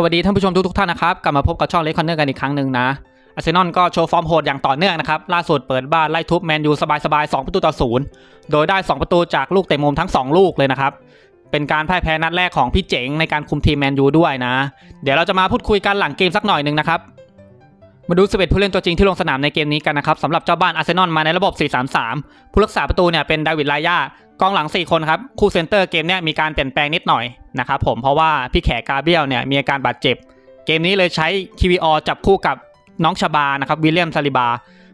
สวัสดีท่านผู้ชมทุกๆท่านนะครับ กลับมาพบกับช่องเลคคอนเนอร์กันอีกครั้งหนึ่งนะอาร์เซนอลก็โชว์ฟอร์มโหดอย่างต่อเนื่องนะครับ ล่าสุดเปิดบ้านไล่ทุบแมนยูสบายๆ 2 ประตูต่อศูนย์โดยได้ 2 ประตูจากลูกเตะมุมทั้ง 2 ลูกเลยนะครับ เป็นการพ่ายแพ้นัดแรกของพี่เจ๋งในการคุมทีมแมนยูด้วยนะ เดี๋ยวเราจะมาพูดคุยกันหลังเกมสักหน่อยหนึ่งนะครับ มาดู11ผู้เล่นตัวจริงที่ลงสนามในเกมนี้กันนะครับสำหรับเจ้าบ้านอาร์เซนอลมาในระบบ 4-3-3 ผู้รักษาประตูเนี่ยเป็นดาวิดลายา กองหลัง 4 คนครับ คู่เซนเตอร์เกมเนี่ยมีการเปลี่ยนแปลงนิดหน่อยนะครับผมเพราะว่าพี่แขกกาเบียลเนี่ยมีอาการบาดเจ็บ เกมนี้เลยใช้ KVO จับคู่กับน้องชบานะครับวิลเลียมซาลิบา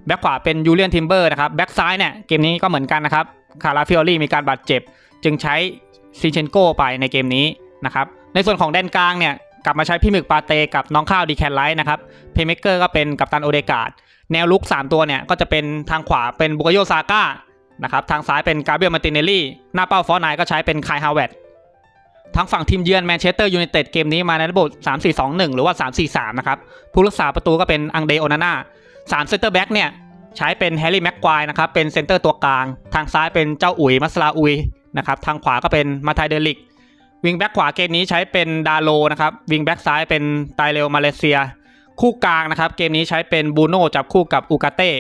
แบ็คขวาเป็นยูเลียนทิมเบอร์นะครับแบ็คซ้ายเนี่ยเกมนี้ก็เหมือนกันนะครับคาราฟิโอลี่มีการบาดเจ็บ จึงใช้ซินเชนโกไปในเกมนี้นะครับในส่วนของแดนกลางเนี่ยกลับมาใช้พี่หมึกปาเตกับน้องข้าวดีแคนไลท์นะครับเพย์เมเกอร์ก็เป็นกัปตันโอเดกาดแนวลุก 3 ตัวเนี่ยก็จะเป็นทางขวาเป็นบุกโยซาก้า นะครับทางซ้ายเป็นกาเบรียลมาตินเนลลี่หน้าเป้าฟอร์ไนก็ใช้เป็นคายฮาวเวตทางฝั่งทีมเยือนแมนเชสเตอร์ยูไนเต็ดเกมนี้มาในระบบ 3-4-2-1 หรือว่า 3-4-3 นะครับ ผู้รักษาประตูก็เป็นอังเดโอนาน่าสามเซนเตอร์แบ็กเนี่ย ใช้เป็นแฮร์รี่แม็กควายนะครับ เป็นเซนเตอร์ตัวกลาง ทางซ้ายเป็นเจ้าอุ๋ยมัสลาอุยนะครับ ทางขวาก็เป็นมาไทเดลิก วิงแบ็กขวาเกมนี้ใช้เป็นดาโลนะครับ วิงแบ็กซ้ายเป็นไตเรลมาเลเซีย คู่กลางนะครับ เกมนี้ใช้เป็นบูโน่จับคู่กับอูกาเต้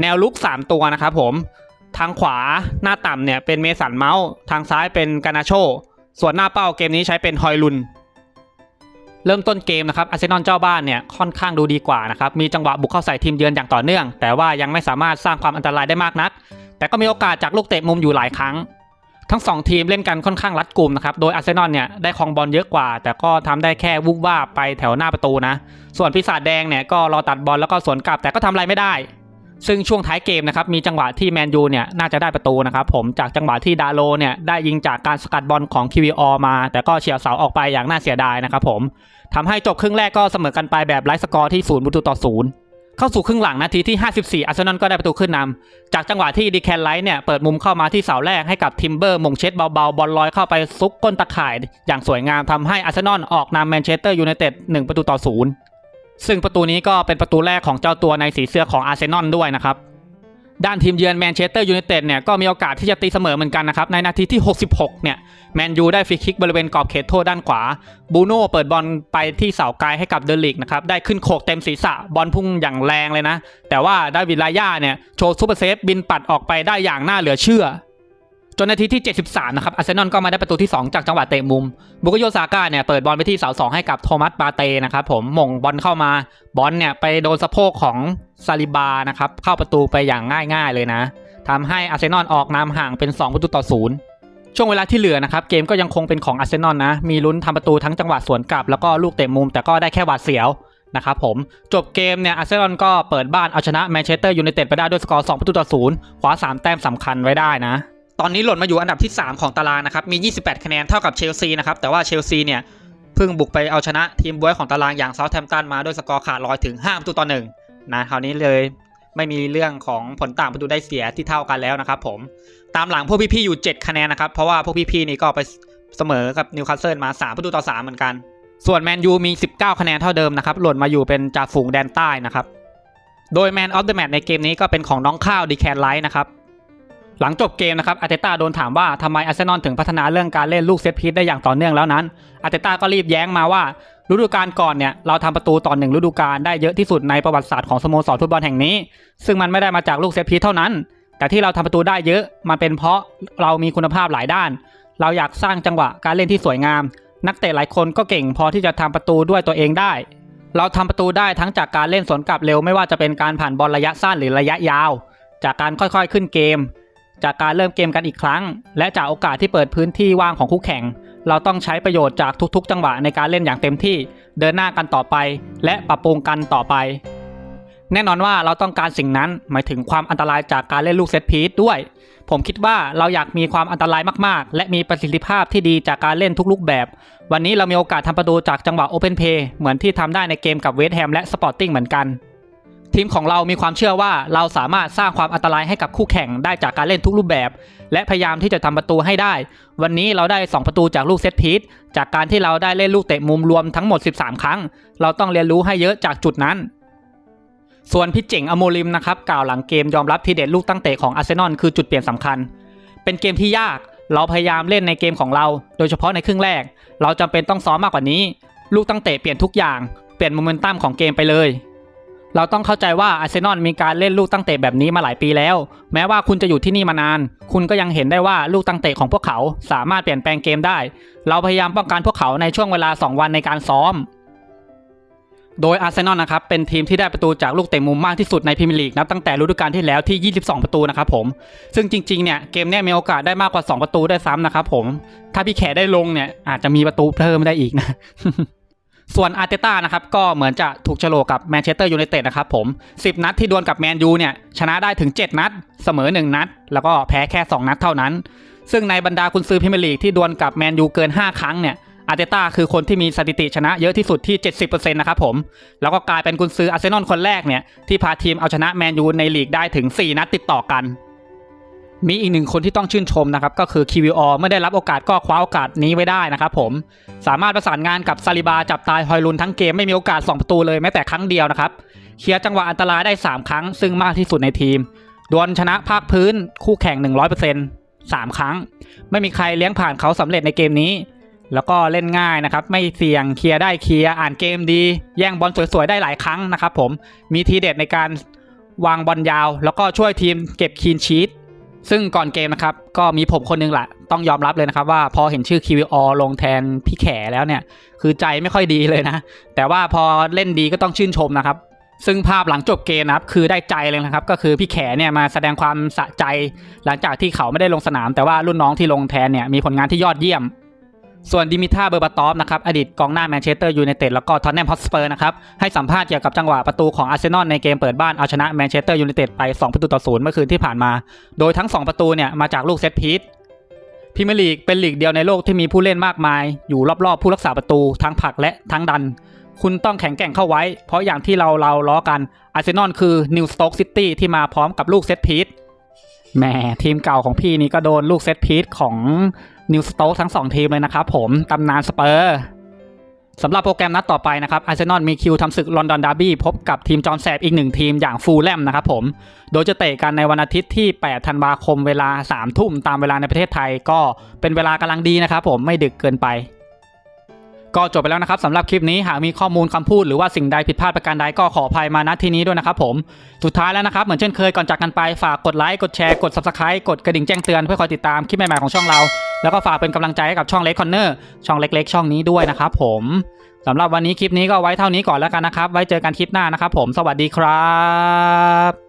แนวลุก 3 ตัวนะครับผม ทางขวาหน้าต่ำเนี่ยเป็นเมสันเมาส์ ทางซ้ายเป็นกานาโช ส่วนหน้าเป้าเกมนี้ใช้เป็นฮอยลุน เริ่มต้นเกมนะครับอาร์เซนอลเจ้าบ้านเนี่ยค่อนข้างดูดีกว่านะครับ มีจังหวะบุกเข้าใส่ทีมเยือนอย่างต่อเนื่อง แต่ว่ายังไม่สามารถสร้างความอันตรายได้มากนัก แต่ก็มีโอกาสจากลูกเตะมุมอยู่หลายครั้ง ทั้ง 2 ทีมเล่นกันค่อนข้างรัดกุมนะครับ โดยอาร์เซนอลเนี่ยได้ครองบอลเยอะกว่า แต่ก็ทำได้แค่วุบว่าไปแถวหน้าประตูนะ ส่วนปีศาจแดงเนี่ยก็รอตัดบอลแล้วก็สวนกลับแต่ก็ทำอะไรไม่ได้ ซึ่งช่วงท้ายเกมนะครับมีจังหวะที่แมนยูเนี่ยน่าจะได้ประตูนะครับผมจากจังหวะที่ดาโลเนี่ยได้ยิงจากการสกัดบอลของ QVR มา แต่ก็เฉียวเสาออกไปอย่างน่าเสียดายนะครับผมทำให้จบครึ่งแรกก็เสมอกันไปแบบไร้สกอร์ที่ศูนย์ประตูต่อศูนย์เข้าสู่ครึ่งหลังนาทีที่ 54อาร์เซนอลก็ได้ประตูขึ้นนำจากจังหวะที่ดีแคนไลท์เนี่ยเปิดมุมเข้ามาที่เสาแรกให้กับทิมเบอร์มงเช็ดเบาๆ บอลลอยเข้าไปซุกก้นตะข่าย อย่างสวยงามทำให้อาร์เซนอลออกนำแมนเชสเตอร์ยูไนเต็ด1ประตูต่อศูนย์ ซึ่งประตูนี้ก็เป็นประตูแรกของเจ้าตัวในสีเสื้อของอาร์เซนอลด้วยนะครับ ด้านทีมเยือนแมนเชสเตอร์ยูไนเต็ดเนี่ยก็มีโอกาสที่จะตีเสมอเหมือนกันนะครับ ในนาทีที่ 66 เนี่ยแมนยูได้ฟรีคิกบริเวณกรอบเขตโทษด้านขวาบูโน่เปิดบอลไปที่เสาไกลให้กับเดลิกนะครับได้ขึ้นโขกเต็มศีรษะบอลพุ่งอย่างแรงเลยนะ แต่ว่าดาวิดลาย่าเนี่ยโชว์ซูเปอร์เซฟบินปัดออกไปได้อย่างน่าเหลือเชื่อ จนนาทีที่ 73 นะครับอาร์เซนอลก็มาได้ประตูที่ 2 จากจังหวะเตะมุม บุกโยซาก้าเนี่ยเปิดบอลไปที่เสาสองให้กับโทมัสปาเตนะครับผมมงบอลเข้ามาบอลเนี่ยไปโดนสะโพกของซาลิบานะครับเข้าประตูไปอย่างง่ายๆเลยนะทำให้อาร์เซนอลออกนำห่างเป็น 2 ประตูต่อศูนย์ช่วงเวลาที่เหลือนะครับเกมก็ยังคงเป็นของอาร์เซนอลนะมีลุ้นทำประตูทั้งจังหวะสวนกลับแล้วก็ลูกเตะมุมแต่ก็ได้แค่หวาดเสียวนะครับผมจบเกมเนี่ยอาร์เซนอลก็เปิดบ้านเอาชนะแมนเชสเตอร์ยูไนเต็ดไปได้ด้วยสกอร์2ประตูต่อศูนย์คว้า3แต้มสำคัญไว้ได้นะ ตอนนี้หล่นมาอยู่อันดับที่ 3 ของตารางนะครับ มี 28 คะแนนเท่ากับเชลซีนะครับ แต่ว่าเชลซีเนี่ยเพิ่งบุกไปเอาชนะทีมบวยของตารางอย่างเซาท์แฮมป์ตันมาด้วยสกอร์ขาดลอยถึง5ประตูต่อหนึ่งนะคราวนี้เลยไม่มีเรื่องของผลต่างประตูได้เสียที่เท่ากันแล้วนะครับผมตามหลังพวกพี่ๆอยู่ 7 คะแนนนะครับ เพราะว่าพวกพี่ๆนี่ก็ไปเสมอกับนิวคาสเซิลมา 3 ประตูต่อ 3 เหมือนกัน ส่วนแมนยูมี 19 คะแนนเท่าเดิมนะครับ หล่นมาอยู่เป็นจ่าฝูงแดนใต้นะครับ โดยแมนออฟเดอะแมตในเกมนี้ก็เป็นของน้องข้าวดีแคนไลท์นะครับ หลังจบเกมนะครับอาร์เตต้าโดนถามว่าทำไมอาร์เซนอลถึงพัฒนาเรื่องการเล่นลูกเซตพีซได้อย่างต่อเนื่องแล้วนั้นอาร์เตต้าก็รีบแย้งมาว่าฤดูกาลก่อนเนี่ยเราทำประตูต่อหนึ่งฤดูกาลได้เยอะที่สุดในประวัติศาสตร์ของสโมสรฟุตบอลแห่งนี้ ซึ่งมันไม่ได้มาจากลูกเซตพีซเท่านั้น แต่ที่เราทำประตูได้เยอะมันเป็นเพราะเรามีคุณภาพหลายด้าน เราอยากสร้างจังหวะการเล่นที่สวยงาม นักเตะหลายคนก็เก่งพอที่จะทำประตูด้วยตัวเองได้ เราทำประตูได้ทั้งจากการเล่นสวนกลับเร็วไม่ว่าจะเป็นการผ่านบอลระยะสั้นหรือระยะยาว จากการค่อยๆขึ้นเกม จากการเริ่มเกมกันอีกครั้ง และจากโอกาสที่เปิดพื้นที่ว่างของคู่แข่ง เราต้องใช้ประโยชน์จากทุกๆ จังหวะในการเล่นอย่างเต็มที่ เดินหน้ากันต่อไป และปรับปรุงกันต่อไป แน่นอนว่าเราต้องการสิ่งนั้นหมายถึงความอันตรายจากการเล่นลูกเซตพีซด้วย ผมคิดว่าเราอยากมีความอันตรายมากๆ และมีประสิทธิภาพที่ดีจากการเล่นทุกรูปแบบ วันนี้เรามีโอกาสทำประตูจากจังหวะโอเพนเพย์เหมือนที่ทำได้ในเกมกับเวสต์แฮมและสปอร์ติ้งเหมือนกัน ทีมของเรามีความเชื่อว่าเราสามารถสร้างความอันตรายให้กับคู่แข่งได้จากการเล่นทุกรูปแบบ และพยายามที่จะทำประตูให้ได้ วันนี้เราได้ 2 ประตูจากลูกเซตพีซจากการที่เราได้เล่นลูกเตะมุมรวมทั้งหมด 13 ครั้ง เราต้องเรียนรู้ให้เยอะจากจุดนั้น ส่วนพี่เจ๋งอโมลิมนะครับกล่าวหลังเกมยอมรับทีเด็ดลูกตั้งเตะของอาร์เซนอลคือจุดเปลี่ยนสำคัญ เป็นเกมที่ยากเราพยายามเล่นในเกมของเรา โดยเฉพาะในครึ่งแรก เราจำเป็นต้องซ้อมมากกว่านี้ ลูกตั้งเตะเปลี่ยนทุกอย่าง เปลี่ยนโมเมนตัมของเกมไปเลย เราต้องเข้าใจว่าอาร์เซนอลมีการเล่นลูกตั้งเตะแบบนี้มาหลายปีแล้ว แม้ว่าคุณจะอยู่ที่นี่มานาน คุณก็ยังเห็นได้ว่าลูกตั้งเตะของพวกเขาสามารถเปลี่ยนแปลงเกมได้ เราพยายามป้องกันพวกเขาในช่วงเวลา 2 วันในการซ้อม โดยอาร์เซนอลนะครับเป็นทีมที่ได้ประตูจากลูกเตะมุมมากที่สุดในพรีเมียร์ลีกนับตั้งแต่ฤดูกาลที่แล้วที่ 22 ประตูนะครับผม ซึ่งจริงๆเนี่ยเกมนี้มีโอกาสได้มากกว่า 2 ประตูได้ซ้ำนะครับผม ถ้าพี่แขได้ลงเนี่ยอาจจะมีประตูเพิ่มได้อีกนะ ส่วนอาร์เตต้านะครับก็เหมือนจะถูกโฉลกกับแมนเชสเตอร์ยูไนเต็ดนะครับผม 10 นัดที่ดวลกับแมนยูเนี่ยชนะได้ถึง 7 นัด เสมอ 1 นัด แล้วก็แพ้แค่ 2 นัดเท่านั้น ซึ่งในบรรดาคุณซื้อพรีเมียร์ลีกที่ดวลกับแมนยูเกิน 5 ครั้งเนี่ยอาร์เตต้าคือคนที่มีสถิติชนะเยอะที่สุดที่ 70%นะครับผม แล้วก็กลายเป็นกุนซืออาร์เซนอลคนแรกเนี่ยที่พาทีมเอาชนะแมนยูในลีกได้ถึง 4 นัดติดต่อกัน มีอีกหนึ่งคนที่ต้องชื่นชมนะครับก็คือคิวิออเมื่อได้รับโอกาสก็คว้าโอกาสนี้ไว้ได้นะครับผมสามารถประสานงานกับซาลิบาจับตายฮอยลุนทั้งเกมไม่มีโอกาส 2 ประตูเลยแม้แต่ครั้งเดียวนะครับเคลียร์จังหวะอันตรายได้ 3 ครั้ง ซึ่งมากที่สุดในทีมดวลชนะภาคพื้น คู่แข่ง 100% 3 ครั้ง ไม่มีใครเลี้ยงผ่านเขาสำเร็จในเกมนี้ แล้วก็เล่นง่ายนะครับ ไม่เสี่ยงเคลียร์ได้เคลียร์อ่านเกมดี แย่งบอลสวยๆได้หลายครั้งนะครับผมมีทีเด็ดในการวางบอลยาว แล้วก็ช่วยทีมเก็บคีนชีต ซึ่งก่อนเกมนะครับ ก็มีผมคนหนึงแหละต้องยอมรับเลยนะครับว่าพอเห็นชื่อ QVR ลงแทนพี่แขแล้วเนี่ย คือใจไม่ค่อยดีเลยนะ แต่ว่าพอเล่นดีก็ต้องชื่นชมนะครับ ซึ่งภาพหลังจบเกมนะครับ คือได้ใจเลยนะครับ ก็คือพี่แขเนี่ยมาแสดงความสะใจ หลังจากที่เขาไม่ได้ลงสนาม แต่ว่ารุ่นน้องที่ลงแทนเนี่ยมีผลงานที่ยอดเยี่ยม ส่วนดิมิท่าเบอร์บาตอฟนะครับอดีตกองหน้าแมนเชสเตอร์ยูไนเต็ดแล้วก็ทอนแนมฮอตสเปอร์นะครับให้สัมภาษณ์เกี่ยวกับจังหวะประตูของอาร์เซนอลในเกมเปิดบ้านเอาชนะแมนเชสเตอร์ยูไนเต็ดไป 2 ประตูต่อศูนย์เมื่อคืนที่ผ่านมา โดยทั้ง 2 ประตูเนี่ยมาจากลูกเซตพีทพรีเมียร์ลีกเป็นลีกเดียวในโลกที่มีผู้เล่นมากมาย อยู่รอบๆผู้รักษาประตูทั้งผักและทั้งดัน คุณต้องแข็งแกร่งเข้าไว้ เพราะอย่างที่เราเราล้อกันอาร์เซนอลคือนิวสโต๊กซิตี้ที่มาพร้อมกับลูกเซตพีทแหมทีมเก่าของพี่นี่ก็โดนลูกเซตพีทของ นิวสโต๊กทั้ง 2 ทีมเลยนะครับผม ตำนานสเปอร์สำหรับโปรแกรมนัดต่อไปนะครับอาร์เซนอลมีคิวทำศึกลอนดอนดาร์บี้พบกับทีมจอห์แสบอีกหนึ่งทีมอย่างฟูลแลมนะครับผม โดยจะเตะกันในวันอาทิตย์ที่ 8 ธันวาคมเวลา 3 ทุ่มตามเวลาในประเทศไทย ก็เป็นเวลากำลังดีนะครับผมไม่ดึกเกินไป ก็จบไปแล้วนะครับสำหรับคลิปนี้หากมีข้อมูลคำพูดหรือว่าสิ่งใดผิดพลาดประการใดก็ขออภัยมาณที่นี้ด้วยนะครับผมสุดท้ายแล้วนะครับเหมือนเช่นเคยก่อนจากกันไปฝากกดไลค์กดแชร์กด subscribe กดกระดิ่งแจ้งเตือนเพื่อคอยติดตามคลิปใหม่ๆของช่องเรา แล้วก็ฝากเป็นกำลังใจให้กับช่องเล็กคอนเนอร์ช่องเล็ก ๆ ช่องนี้ด้วยนะครับผมสำหรับวันนี้คลิปนี้ก็ไว้เท่านี้ก่อนแล้วกันนะครับ ไว้เจอกันคลิปหน้านะครับผมสวัสดีครับ